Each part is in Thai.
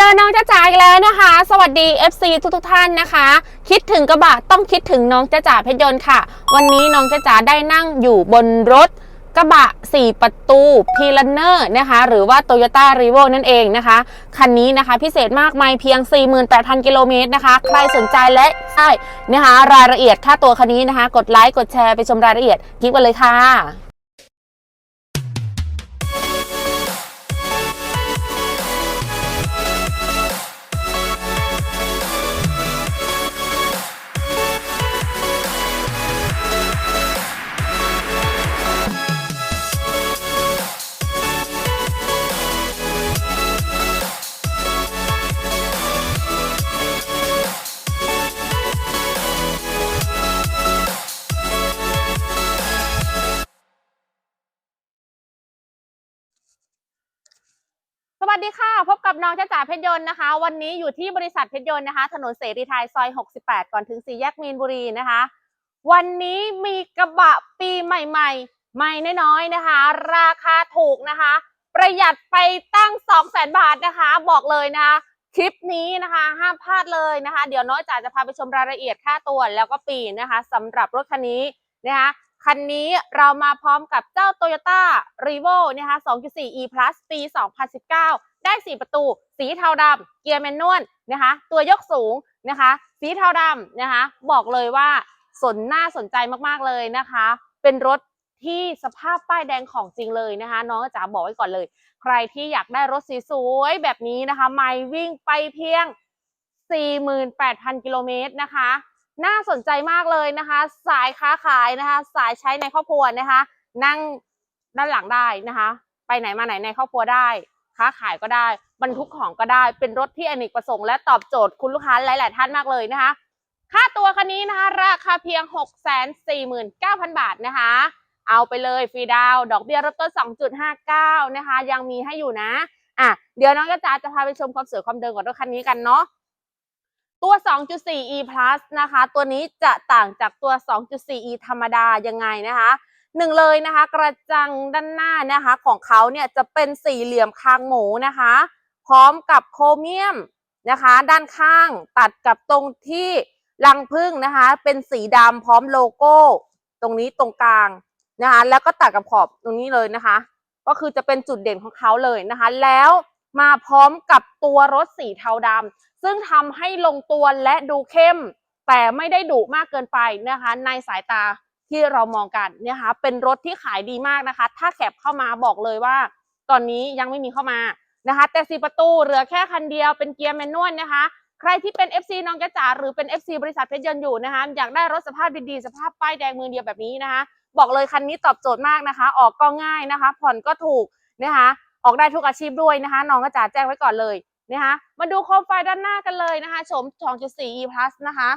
จอน้องจ้าจ๋าอีกแล้วนะคะ สวัสดี FC ทุกทท่านนะคะ คิดถึงกระบะต้องคิดถึงน้องจ้าจ๋าเพชรยนต์ค่ะ วันนี้น้องจ้าจ๋าได้นั่งอยู่บนรถกระบะ 4 ประตูพีลันเนอร์นะคะ หรือว่า Toyota r e v o นั่นเองนะคะ คันนี้นะคะพิเศษมากมายเพียง 48,000 กิโลเมตรนะคะ ใครสนใจและใช่นะคะ รายละเอียดค่าตัวคันนี้นะคะ กดไลค์กดแชร์ไปชมรายละเอียดคลิปกันเลยค่ะ สวัสดีค่ะ พบกับน้องจ้าจ๋าเพชรยนต์นะคะ วันนี้อยู่ที่บริษัทเพชรยนต์นะคะ ถนนเสรีไทยซอย 68 ก่อนถึงสี่แยกมีนบุรีนะคะ วันนี้มีกระบะปีใหม่ ๆ ใหม่น้อยๆนะคะ ราคาถูกนะคะ ประหยัดไปตั้ง 2 0 0 0 0 0บาทนะคะ บอกเลยนะคลิปนี้นะคะห้ามพลาดเลยนะคะ เดี๋ยวน้อยจ๋าจะพาไปชมรายละเอียดค่าตัวแล้วก็ปีนะคะสำหรับรถคันนี้นะคะ คันนี้เรามาพร้อมกับเจ้า Toyota r e v o นะคะ 2.4 e plus ปี 2019 ได้ 4 ประตู สีเทาดำเกียร์แมนนวลนะคะ ตัวยกสูงนะคะ สีเทาดำนะคะ บอกเลยว่าสนน่าสนใจมากๆเลยนะคะ เป็นรถที่สภาพป้ายแดงของจริงเลยนะคะ น้องจ๋าบอกไว้ก่อนเลย ใครที่อยากได้รถสีสวยแบบนี้นะคะ ไม่วิ่งไปเพียง 48,000 กิโลเมตรนะคะ น่าสนใจมากเลยนะคะ สายค้าขายนะคะ สายใช้ในครอบครัวนะคะ นั่งด้านหลังได้นะคะ ไปไหนมาไหนในครอบครัวได้ ค้าขายก็ได้ บรรทุกของก็ได้ เป็นรถที่อเนกประสงค์และตอบโจทย์คุณลูกค้าหลาย ๆ ท่านมากเลยนะคะ ค่าตัวคันนี้นะคะ ราคาเพียง 649,000 บาทนะคะ เอาไปเลยฟรีดาวดอกเบี้ยเริ่มต้น 2.59 นะคะ ยังมีให้อยู่นะอะเดี๋ยวน้องกระจาจะพาไปชมความสวยความเดิมของรถคันนี้กันเนาะ ตัว 2.4e plus นะคะ ตัวนี้จะต่างจากตัว 2.4e ธรรมดายังไงนะคะหนึ่งเลยนะคะ กระจังด้านหน้านะคะของเขาเนี่ยจะเป็นสี่เหลี่ยมคางหมูนะคะ พร้อมกับโครเมียมนะคะ ด้านข้างตัดกับตรงที่รังพึ่งนะคะ เป็นสีดำพร้อมโลโก้ ตรงนี้ตรงกลางนะคะ แล้วก็ตัดกับขอบตรงนี้เลยนะคะ ก็คือจะเป็นจุดเด่นของเขาเลยนะคะ แล้วมาพร้อมกับตัวรถสีเทาดำ ซึ่งทำให้ลงตัวและดูเข้ม แต่ไม่ได้ดุมากเกินไปนะคะ ในสายตาที่เรามองกันนะคะ เป็นรถที่ขายดีมากนะคะ ถ้าแคบเข้ามาบอกเลยว่า ตอนนี้ยังไม่มีเข้ามานะคะ แต่สีประตูเหลือแค่คันเดียวเป็นเกียร์แมนนวลนะคะ ใครที่เป็น FC น้องกระจ๋าหรือเป็น FC บริษัทเพชรยนต์อยู่นะคะ อยากได้รถสภาพดีๆ สภาพป้ายแดงมือเดียวแบบนี้นะคะ บอกเลยคันนี้ตอบโจทย์มากนะคะ ออกก็ง่ายนะคะ ผ่อนก็ถูกนะคะ ออกได้ทุกอาชีพด้วยนะคะ น้องกระจ๋าแจ้งไว้ก่อนเลย นะคะมาดูโคมไฟด้านหน้ากันเลยนะคะชม 2.4 e plus นะคะ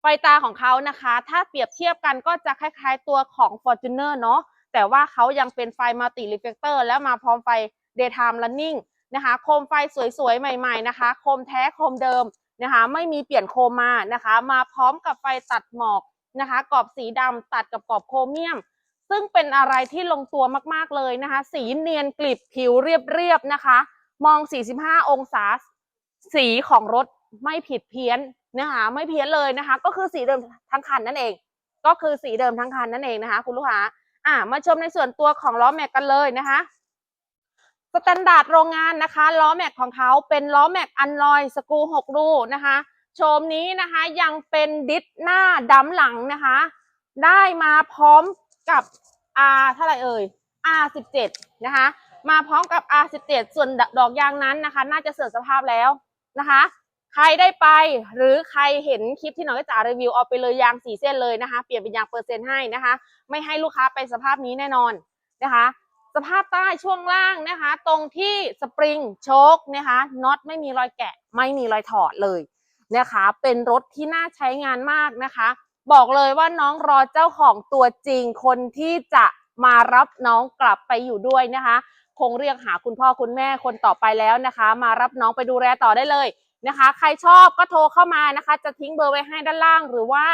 ไฟตาของเขานะคะ ถ้าเปรียบเทียบกันก็จะคล้ายๆตัวของ Fortuner เนาะแต่ว่าเขายังเป็นไฟ multi reflector แล้วมาพร้อมไฟ daytime running นะคะ โคมไฟสวยๆ ใหม่ๆนะคะ โคมแท้โคมเดิมนะคะ ไม่มีเปลี่ยนโคมมานะคะ มาพร้อมกับไฟตัดหมอกนะคะ กรอบสีดำตัดกับกรอบโครเมียม ซึ่งเป็นอะไรที่ลงตัวมากๆเลยนะคะ สีเนียนกลิบผิวเรียบๆนะคะ มอง 45 องศา สีของรถไม่ผิดเพี้ยนนะคะไม่เพี้ยนเลยนะคะ ก็คือสีเดิมทั้งคันนั่นเอง ก็คือสีเดิมทั้งคันนั่นเองนะคะ คุณลูกค้าอะมาชมในส่วนตัวของล้อแม็กกันเลยนะคะสแตนดาร์ดโรงงานนะคะล้อแม็กของเขาเป็นล้อแม็กอันลอยสกูหกรูนะคะโชมนี้นะคะยังเป็นดิสหน้าดำหลังนะคะ ได้มาพร้อมกับ R เท่าไหร่เอ่ย R17 นะคะ มาพร้อมกับ R17 ส่วนดอกยางนั้นนะคะ น่าจะเสื่อมสภาพแล้วนะคะ ใครได้ไปหรือใครเห็นคลิปที่น้องจ๋ารีวิวเอาไปเลยยางสี่เส้นเลยนะคะ เปลี่ยนเป็นยางเปอร์เซ็นต์ให้นะคะ ไม่ให้ลูกค้าไปสภาพนี้แน่นอนนะคะ สภาพใต้ช่วงล่างนะคะ ตรงที่สปริงโชคนะคะน็อตไม่มีรอยแกะ ไม่มีรอยถอดเลยนะคะ เป็นรถที่น่าใช้งานมากนะคะ บอกเลยว่าน้องรอเจ้าของตัวจริงคนที่จะมารับน้องกลับไปอยู่ด้วยนะคะ คงเรียกหาคุณพ่อคุณแม่คนต่อไปแล้วนะคะ มารับน้องไปดูแลต่อได้เลยนะคะ ใครชอบก็โทรเข้ามานะคะ จะทิ้งเบอร์ไว้ให้ด้านล่าง หรือว่า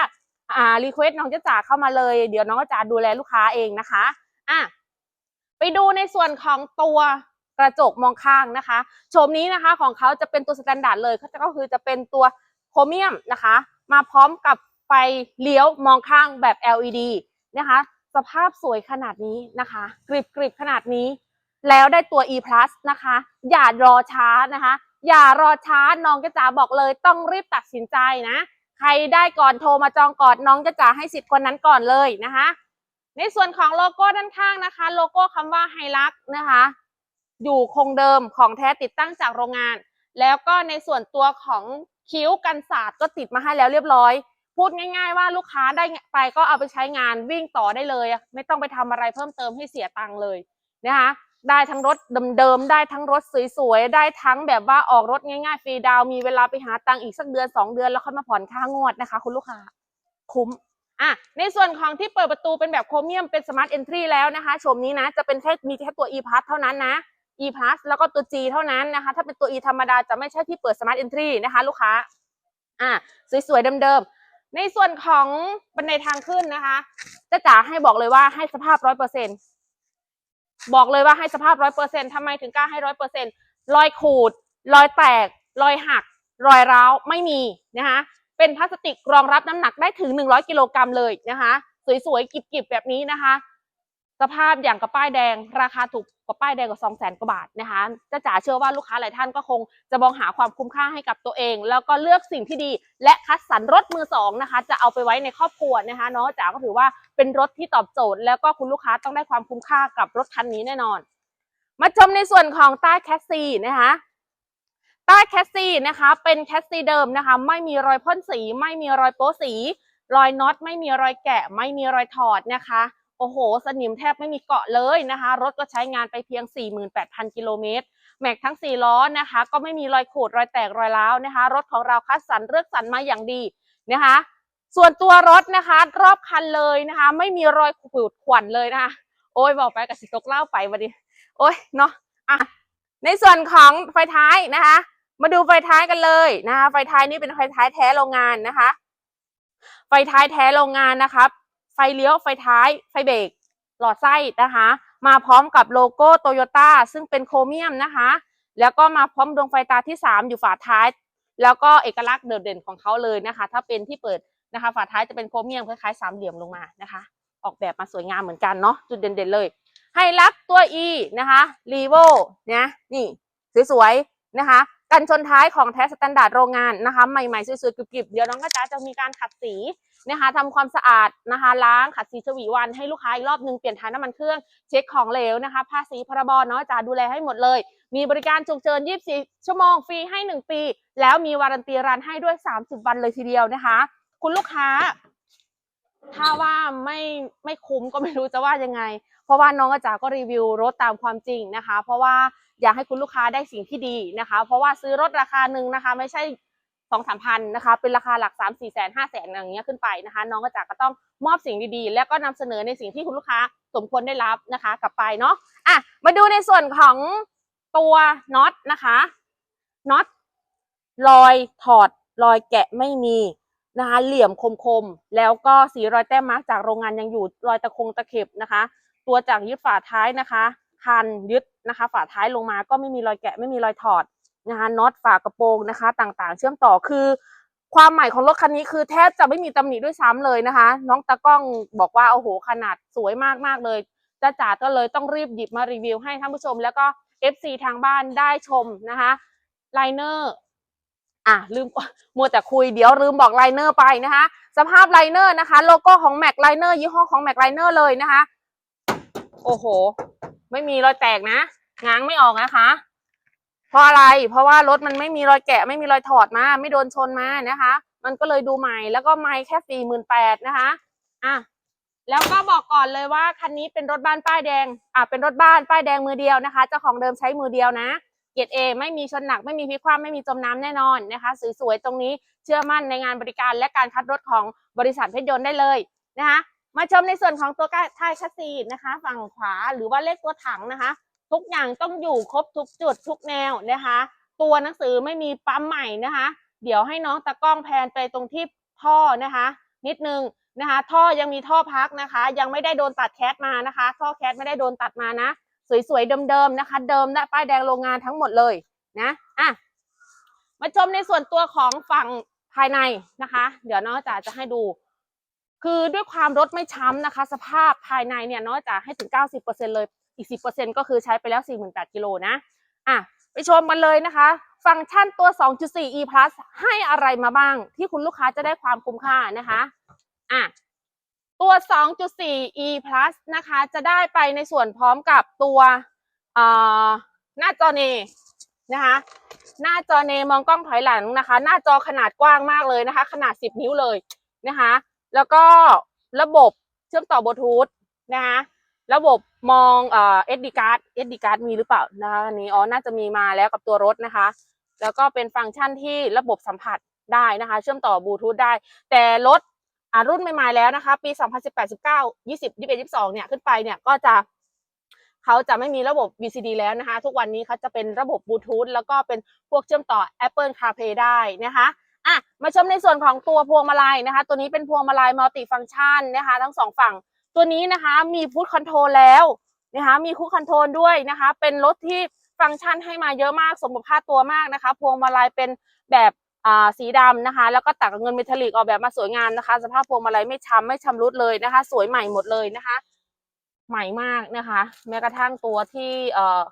อ่ารีเควสน้องจะจ๋าเข้ามาเลย เดี๋ยวน้องจะจ๋าดูแลลูกค้าเองนะคะอะไปดูในส่วนของตัวกระจกมองข้างนะคะโฉมนี้นะคะของเขาจะเป็นตัวสแตนดาร์ดเลยก็จะก็คือจะเป็นตัวโครเมียมนะคะ มาพร้อมกับไฟเลี้ยวมองข้างแบบ LED นะคะ สภาพสวยขนาดนี้นะคะ กริบกริบขนาดนี้ แล้วได้ตัว e plus นะคะ อย่ารอช้านะคะ อย่ารอช้าน้องจะจ๋าบอกเลยต้องรีบตัดสินใจนะ ใครได้ก่อนโทรมาจองก่อนน้องจะจ๋าให้สิทธิ์คนนั้นก่อนเลยนะคะ ในส่วนของโลโก้ด้านข้างนะคะ โลโก้คำว่าไฮลักนะคะ อยู่คงเดิมของแท้ติดตั้งจากโรงงาน แล้วก็ในส่วนตัวของคิ้วกันศาสตร์ก็ติดมาให้แล้วเรียบร้อย พูดง่าย ๆ ว่าลูกค้าได้ไปก็เอาไปใช้งานวิ่งต่อได้เลย ไม่ต้องไปทำอะไรเพิ่มเติมให้เสียตังค์เลยนะคะ ได้ทั้งรถเดิมๆได้ทั้งรถสวยๆได้ทั้งแบบว่าออกรถง่ายๆฟรีดาวมีเวลาไปหาตังค์อีกสักเดือนสองเดือนแล้วค่อยมาผ่อนค่างวดนะคะ คุณลูกค้าคุ้มอะในส่วนของที่เปิดประตูเป็นแบบโครเมียมเป็นสมาร์ทเอนทรีแล้วนะคะชมนี้นะจะเป็นแค่มีแค่ตัว e pass เท่านั้นนะ e plus แล้วก็ตัว G เท่านั้นนะคะ ถ้าเป็นตัว e ธรรมดาจะไม่ใช่ที่เปิด smart entry นะคะ ลูกค้าอะสวยๆเดิมๆในส่วนของบันไดทางขึ้นนะคะจะจ๋าให้บอกเลยว่าให้สภาพร้อยเปอร์เซ็นต บอกเลยว่าให้สภาพร้อยเปอร์เซ็นทำไมถึงกล้าให้ร้อยเปอร์เซ็นรอยขูด รอยแตก รอยหัก รอยร้าวไม่มีนะคะเป็นพลาสติกรองรับน้ำหนักได้ถึง 100 กิโลกรัมเลยนะคะ สวยๆกิบๆแบบนี้นะคะ สภาพอย่างกับป้ายแดง ราคาถูกกว่าป้ายแดงกว่า 2 0 0 0 0 0 กว่าบาทนะคะจ้าจ๋าเชื่อว่าลูกค้าหลายท่านก็คงจะมองหาความคุ้มค่าให้กับตัวเอง แล้วก็เลือกสิ่งที่ดี และคัดสรรรถมือสองนะคะ จะเอาไปไว้ในครอบครัวนะคะเนาะจ๋าก็ถือว่าเป็นรถที่ตอบโจทย์ แล้วก็คุณลูกค้าต้องได้ความคุ้มค่ากับรถคันนี้แน่นอน มาชมในส่วนของใต้แคสซีนะคะใต้แคสซีนะคะเป็นแคสซีเดิมนะคะ ไม่มีรอยพ่นสี ไม่มีรอยโป๊สี รอยน็อตไม่มีรอยแกะ ไม่มีรอยถอดนะคะ อ้โห สนิมแทบไม่มีเกาะเลยนะคะ รถก็ใช้งานไปเพียง 48,000 กิโลเมตร แม็กทั้ง 4 ล้อนะคะ ก็ไม่มีรอยขูดรอยแตกรอยร้าวนะคะ รถของเราคัดสรรเลือกสรรมาอย่างดีนะคะ ส่วนตัวรถนะคะ รอบคันเลยนะคะ ไม่มีรอยขูดข่วนเลยนะคะ โอ้ยบอกไปกับสิตกเล่าไปวันนี้โอ้ยเนาะอะในส่วนของไฟท้ายนะคะ มาดูไฟท้ายกันเลยนะคะ ไฟท้ายนี่เป็นไฟท้ายแท้โรงงานนะคะ ไฟท้ายแท้โรงงานนะครับ ไฟเลี้ยว ไฟท้าย ไฟเบรก หลอดไส้นะคะ มาพร้อมกับโลโก้โตโยต้าซึ่งเป็นโครเมียมนะคะ แล้วก็มาพร้อมดวงไฟตาที่ 3 อยู่ฝาท้าย แล้วก็เอกลักษณ์โดดเด่นของเขาเลยนะคะ ถ้าเป็นที่เปิดนะคะ ฝาท้ายจะเป็นโครเมียมคล้ายๆสามเหลี่ยมลงมานะคะ ออกแบบมาสวยงามเหมือนกันเนาะ จุดเด่นๆเลย ให้รับตัว E นะคะรีโวนะ นี่ สวยๆ นะคะ กันชนท้ายของแท้สแตนดาร์ดโรงงานนะคะ ใหม่ๆสวยๆกริบๆเดี๋ยวน้องกระจาจะมีการขัดสีนะคะทำความสะอาดนะคะ ล้างขัดสีฉวีวันให้ลูกค้าอีกรอบนึงเปลี่ยนถ่ายน้ำมันเครื่องเช็คของเหลวนะคะภาษีพรบเนาะจ๋าดูแลให้หมดเลย มีบริการฉุกเฉิน 24 ชั่วโมงฟรีให้ 1 ปี แล้วมีวารันตีรันให้ด้วย 30 วันเลยทีเดียวนะคะ คุณลูกค้า ถ้าว่าไม่ไม่คุ้มก็ไม่รู้จะว่ายังไง เพราะว่าน้องอาจารย์ก็รีวิวรถตามความจริงนะคะ เพราะว่า อยากให้คุณลูกค้าได้สิ่งที่ดีนะคะ เพราะว่าซื้อรถราคาหนึ่งนะคะ ไม่ใช่สองสามพันนะคะ เป็นราคาหลักสามสี่แสนห้าแสนอย่างเงี้ยขึ้นไปนะคะ น้องอาจารย์ก็ต้องมอบสิ่งดีๆ แล้วก็นำเสนอในสิ่งที่คุณลูกค้าสมควรได้รับนะคะ กลับไปเนาะอะมาดูในส่วนของตัวน็อตนะคะน็อตรอยถอดรอยแกะไม่มีนะคะเหลี่ยมคมๆ แล้วก็สีรอยแต้มมาร์กจากโรงงานยังอยู่รอยตะคงตะเข็บนะคะ ตัวจากยึดฝาท้ายนะคะ คันยึดนะคะ ฝาท้ายลงมาก็ไม่มีรอยแกะไม่มีรอยถอดนะคะน็อตฝากระโปรงนะคะ ต่างๆ เชื่อมต่อคือ ความใหม่ของรถคันนี้คือแทบจะไม่มีตำหนิด้วยซ้ำเลยนะคะ น้องตะก้องบอกว่าโอ้โหขนาดสวยมากๆเลยจ้าจ๋าก็เลยต้องรีบหยิบมารีวิวให้ท่านผู้ชม แล้วก็ FC ทางบ้านได้ชมนะคะไลเนอร์อะลืมมัวแต่คุยเดี๋ยวลืมบอกไลเนอร์ไปนะคะ สภาพไลเนอร์นะคะ โลโก้ของแม็กไลเนอร์ยี่ห้อของแม็กไลเนอร์เลยนะคะ โอ้โห ไม่มีรอยแตกนะง้างไม่ออกนะคะ เพราะอะไรเพราะว่ารถมันไม่มีรอยแกะ ไม่มีรอยถอดมา ไม่โดนชนมานะคะ มันก็เลยดูใหม่แล้วก็ไม่แค่สี่หมื่นแปดนะคะอะแล้วก็บอกก่อนเลยว่าคันนี้เป็นรถบ้านป้ายแดงอะเป็นรถบ้านป้ายแดงมือเดียวนะคะเจ้าของเดิมใช้มือเดียวนะเกียรติเอไม่มีชนหนักไม่มีพิกคว่ำไม่มีจมน้ำแน่นอนนะคะสวยๆตรงนี้เชื่อมั่นในงานบริการและการคัดรถของบริษัทเพชรยนต์ได้เลยนะคะ มาชมในส่วนของตัวท้ายคัสซีนะคะ ฝั่งขวาหรือว่าเลขตัวถังนะคะ ทุกอย่างต้องอยู่ครบทุกจุดทุกแนวนะคะ ตัวหนังสือไม่มีปั๊มใหม่นะคะ เดี๋ยวให้น้องตะกล้องแพนไปตรงที่ท่อนะคะ นิดนึงนะคะ ท่อยังมีท่อพักนะคะ ยังไม่ได้โดนตัดแคสมานะคะ ท่อแคสไม่ได้โดนตัดมานะ สวยๆเดิมๆนะคะ เดิมและป้ายแดงโรงงานทั้งหมดเลยนะอะมาชมในส่วนตัวของฝั่งภายในนะคะ เดี๋ยวน้องจ๋าจะให้ดู คือด้วยความรถไม่ช้ำนะคะ สภาพภายในเนี่ยน้องจ๋าให้ถึง 90%เลยอีก 10%ก็คือใช้ไปแล้ว 48กิโลนะอะไปชมกันเลยนะคะ ฟังก์ชันตัว 2.4 e plus ให้อะไรมาบ้าง ที่คุณลูกค้าจะได้ความคุ้มค่านะคะอะตัว 2.4 e plus นะคะ จะได้ไปในส่วนพร้อมกับตัวเอ่อหน้าจอเนนะคะ หน้าจอเนมองกล้องถอยหลังนะคะ หน้าจอขนาดกว้างมากเลยนะคะ ขนาด 10 นิ้วเลยนะคะ แล้วก็ระบบเชื่อมต่อบลูทูธนะคะระบบมองเอ่อ SD card SD card มีหรือเปล่านะคะอันนี้อ๋อน่าจะมีมาแล้วกับตัวรถนะคะ แล้วก็เป็นฟังก์ชันที่ระบบสัมผัสได้นะคะ เชื่อมต่อบลูทูธได้ แต่รถอ่ารุ่นใหม่ๆแล้วนะคะ ปี 2018 19 20 21 22 เนี่ยขึ้นไปเนี่ยก็จะเขาจะไม่มีระบบ VCD แล้วนะคะ ทุกวันนี้เขาจะเป็นระบบบลูทูธแล้วก็เป็นพวกเชื่อมต่อ Apple CarPlay ได้นะคะ อะมาชมในส่วนของตัวพวงมาลัยนะคะ ตัวนี้เป็นพวงมาลัยมัลติฟังชันนะคะ ทั้งสองฝั่ง ตัวนี้นะคะมีพุทคอนโทรลแล้วนะคะมีคุคอนโทรลด้วยนะคะ เป็นรถที่ฟังก์ชันให้มาเยอะมากสมบูรณ์ค่าตัวมากนะคะ พวงมาลัยเป็นแบบอ่าสีดำนะคะ แล้วก็ตัดกับเงินเมทัลลิกออกแบบมาสวยงามนะคะ สภาพพวงมาลัยไม่ช้ำไม่ชำรุดเลยนะคะ สวยใหม่หมดเลยนะคะ ใหม่มากนะคะ แม้กระทั่งตัวที่เอ่อ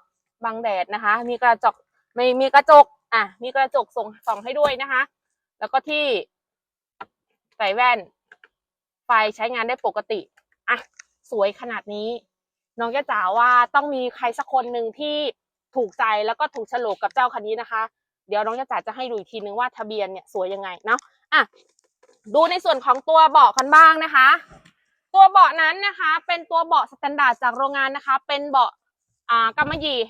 บังแดดนะคะ มีกระจกไม่มีกระจกอะมีกระจกส่งส่องให้ด้วยนะคะ แล้วก็ที่ใส่แว่น ไฟใช้งานได้ปกติอะสวยขนาดนี้ น้องแก้จ๋าว่าต้องมีใครสักคนหนึ่งที่ถูกใจแล้วก็ถูกฉลกกับเจ้าคันนี้นะคะ เดี๋ยวน้องแก้จ๋าจะให้ดูอีกทีนึงว่าทะเบียนเนี่ยสวยยังไงเนาะอะดูในส่วนของตัวเบาะกันบ้างนะคะ ตัวเบาะนั้นนะคะ เป็นตัวเบาะสแตนดาร์ดจากโรงงานนะคะ เป็นเบาะอ่ากำมะหยี่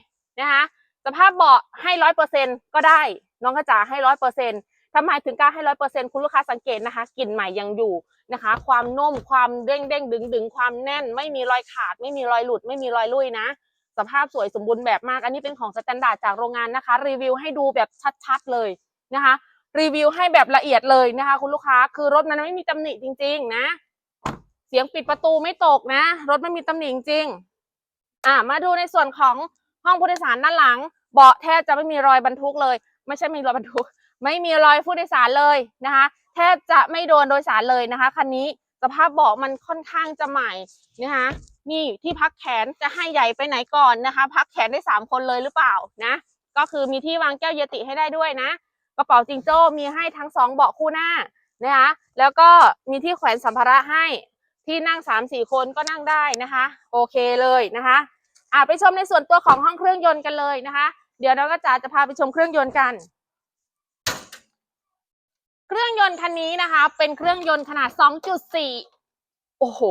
นะคะสภาพเบาะให้ร้อยเปอร์เซ็นก็ได้ น้องกระจ๋าให้ร้อยเปอร์เซ็น ทำไมถึงกล้าให้ร้อยเปอร์เซ็นต์คุณลูกค้าสังเกตนะคะกลิ่นใหม่ยังอยู่นะคะ ความนุ่มความเด้งเด้งดึงดึงความแน่น ไม่มีรอยขาด ไม่มีรอยหลุด ไม่มีรอยลุยนะ สภาพสวยสมบูรณ์แบบมาก อันนี้เป็นของสแตนดาร์ดจากโรงงานนะคะ รีวิวให้ดูแบบชัดๆเลยนะคะ รีวิวให้แบบละเอียดเลยนะคะ คุณลูกค้าคือรถมันไม่มีตำหนิจริง ๆ นะ เสียงปิดประตูไม่ตกนะ รถไม่มีตำหนิจริงอะมาดูในส่วนของห้องผู้โดยสารด้านหลัง เบาะแทบจะไม่มีรอยบรรทุกเลย ไม่ใช่มีรอยบรรทุก ไม่มีรอยผู้โดยสารเลยนะคะแทบจะไม่โดนโดยสารเลยนะคะคันนี้สภาพเบาะมันค่อนข้างจะใหม่นะคะนี่ที่พักแขนจะให้ใหญ่ไปไหนก่อนนะคะ พักแขนได้สามคนเลยหรือเปล่านะก็คือมีที่วางแก้วเยติให้ได้ด้วยนะ กระเป๋าจิงโจ้มีให้ทั้งสองเบาะคู่หน้านะคะแล้วก็มีที่แขวนสัมภาระให้ที่นั่งสามสี่คนก็นั่งได้นะคะ โอเคเลยนะคะอะไปชมในส่วนตัวของห้องเครื่องยนต์กันเลยนะคะ เดี๋ยวเราก็จะจะพาไปชมเครื่องยนต์กัน เครื่องยนต์คันนี้นะคะ เป็นเครื่องยนต์ขนาด 2.4 โอ้โห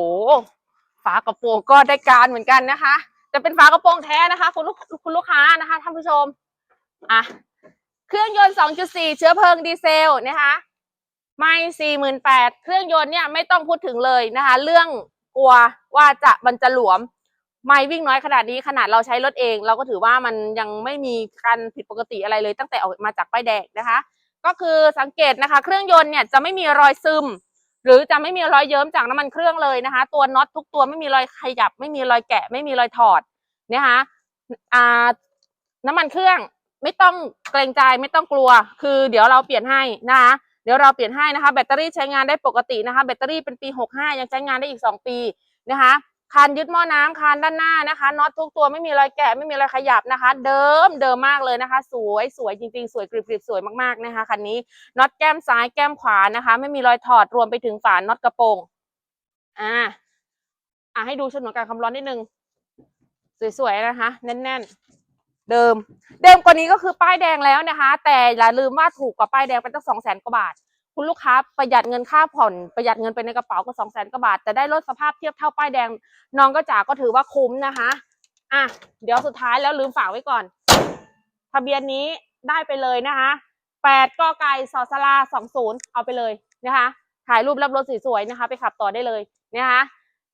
ฝากระโปรงก็ได้การเหมือนกันนะคะ จะเป็นฝากระโปรงแท้นะคะ คุณลูกคุณลูกค้านะคะท่านผู้ชมอะเครื่องยนต์ 2.4 เชื้อเพลิงดีเซลนะคะไม่48,000เครื่องยนต์เนี่ยไม่ต้องพูดถึงเลยนะคะ เรื่องกลัวว่าจะมันจะหลวม ไม่วิ่งน้อยขนาดนี้ขนาดเราใช้รถเอง เราก็ถือว่ามันยังไม่มีการผิดปกติอะไรเลยตั้งแต่ออกมาจากป้ายแดงนะคะ ก็คือสังเกตนะคะ เครื่องยนต์เนี่ยจะไม่มีรอยซึม หรือจะไม่มีรอยเยิ้มจากน้ำมันเครื่องเลยนะคะ ตัวน็อตทุกตัวไม่มีรอยขยับ ไม่มีรอยแกะ ไม่มีรอยถอดนะคะอ่าน้ำมันเครื่องไม่ต้องเกรงใจไม่ต้องกลัว คือเดี๋ยวเราเปลี่ยนให้นะคะเดี๋ยวเราเปลี่ยนให้นะคะ แบตเตอรี่ใช้งานได้ปกตินะคะ แบตเตอรี่เป็นปี 65 ยังใช้งานได้อีก 2 ปีนะคะ คานยึดหม้อน้ำคานด้านหน้านะคะน็อตทุกตัวไม่มีรอยแกะไม่มีรอยขยับนะคะ เดิมเดิมมากเลยนะคะ สวยสวยจริงๆ สวยกริบๆสวยมากๆนะคะคันนี้น็อตแก้มซ้ายแก้มขวานะคะ ไม่มีรอยถอดรวมไปถึงฝาน็อตกระโปรงอ่าอะให้ดูฉนวนการคำร้อนนิดนึงสวยๆนะคะ แน่นๆ เดิม เดิมกว่านี้ก็คือป้ายแดงแล้วนะคะ แต่อย่าลืมว่าถูกกว่าป้ายแดงเป็นตั้งสองแสนกว่าบาท คุณลูกค้าประหยัดเงินค่าผ่อนประหยัดเงินไปในกระเป๋าก็สองแสนกว่าบาท แต่ได้รถสภาพเทียบเท่าป้ายแดง น้องก็จ๋าก็ถือว่าคุ้มนะคะอะเดี๋ยวสุดท้ายแล้วลืมฝากไว้ก่อน ทะเบียนนี้ได้ไปเลยนะคะแปดกไก่สอสลาสองศูนย์เอาไปเลยนะคะ ถ่ายรูปรับรถสวยๆนะคะ ไปขับต่อได้เลยนะคะ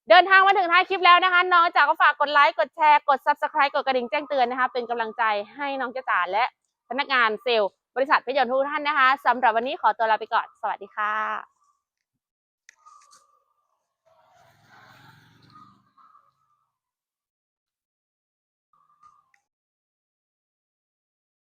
เดินทางมาถึงท้ายคลิปแล้วนะคะ น้องจ๋าก็ฝากกดไลค์กดแชร์กด subscribe กดกระดิ่งแจ้งเตือนนะคะ เป็นกำลังใจให้น้องจ๋าและพนักงานเซลล์ บริษัทพยนต์ทุกท่านนะคะสำหรับวันนี้ขอตัวลาไปก่อน สวัสดีค่ะ